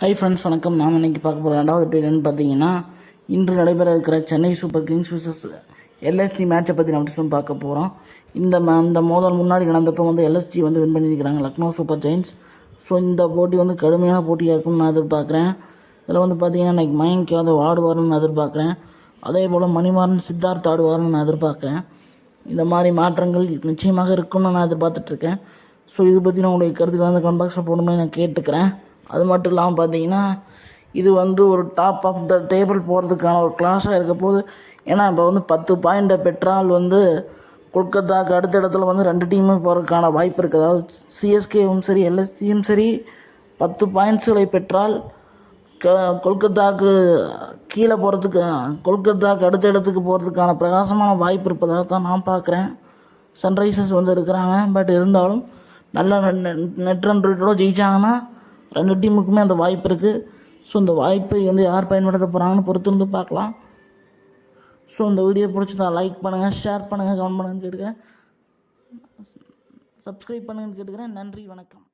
Hi friends வணக்கம். நாம் இன்னைக்கு பார்க்க போகிற ரெண்டாவது update என்னன்னு பார்த்தீங்கன்னா இன்று நடைபெற இருக்கிற Chennai super kings versus LSD மேட்சை பற்றி நம்ம தான் பார்க்க போகிறோம் இந்த ம மோதல் முன்னாடி நடந்தப்போ வந்து எல்எஸ்டி வந்து வின் பண்ணியிருக்கிறாங்க லக்னோ சூப்பர் ஜெயின்ஸ் ஸோ இந்த போட்டி வந்து கடுமையான போட்டியாக இருக்கும்னு நான் எதிர்பார்க்குறேன். இதில் வந்து பார்த்தீங்கன்னா இன்றைக்கி மயங்க் யாதவ் ஆடுவார்னு நான் எதிர்பார்க்குறேன். அதே போல் மணிமாறன் சித்தார்த் ஆடுவார்னு நான் எதிர்பார்க்குறேன். இந்த மாதிரி மாற்றங்கள் நிச்சயமாக இருக்கும்னு நான் எதிர்பார்த்துட்ருக்கேன் ஸோ இது பற்றி நான் உங்களுடைய கருத்துக்கள் வந்து கமெண்ட் பாக்ஸில் போடணும்னு நான் கேட்டுக்கிறேன். அது மட்டும் இல்லாமல் பார்த்தீங்கன்னா இது வந்து ஒரு டாப் ஆஃப் த டேபிள் போகிறதுக்கான ஒரு கிளாஸாக இருக்க போது ஏன்னா இப்போ வந்து பத்து பாயிண்ட்டை பெற்றால் வந்து கொல்கத்தாவுக்கு அடுத்த இடத்துல வந்து ரெண்டு டீமும் போகிறதுக்கான வாய்ப்பு இருக்குது அதாவது சிஎஸ்கேவும் சரி எல்எஸ்டியும் சரி பத்து பாயிண்ட்ஸுகளை பெற்றால் க கொல்கத்தாக்கு கீழே போகிறதுக்கு கொல்கத்தாவுக்கு அடுத்த இடத்துக்கு போகிறதுக்கான பிரகாசமான வாய்ப்பு இருப்பதாக தான் நான் பார்க்குறேன் சன்ரைசர்ஸ் வந்து இருக்கிறாங்க. பட் இருந்தாலும் நல்ல நெட் ரன் ரேட்டோடு ஜெயிச்சாங்கன்னா ரெண்டு டீமுக்குமே அந்த வாய்ப்பு இருக்குது ஸோ இந்த வாய்ப்பை வந்து யார் பயன்படுத்த போகிறாங்கன்னு பொறுத்திருந்து பார்க்கலாம். ஸோ இந்த வீடியோ பிடிச்சதா லைக் பண்ணுங்கள் ஷேர் பண்ணுங்கள் கமெண்ட் பண்ணுங்கன்னு கேட்டுக்கிறேன். சப்ஸ்கிரைப் பண்ணுங்கன்னு கேட்டுக்கிறேன். நன்றி வணக்கம்.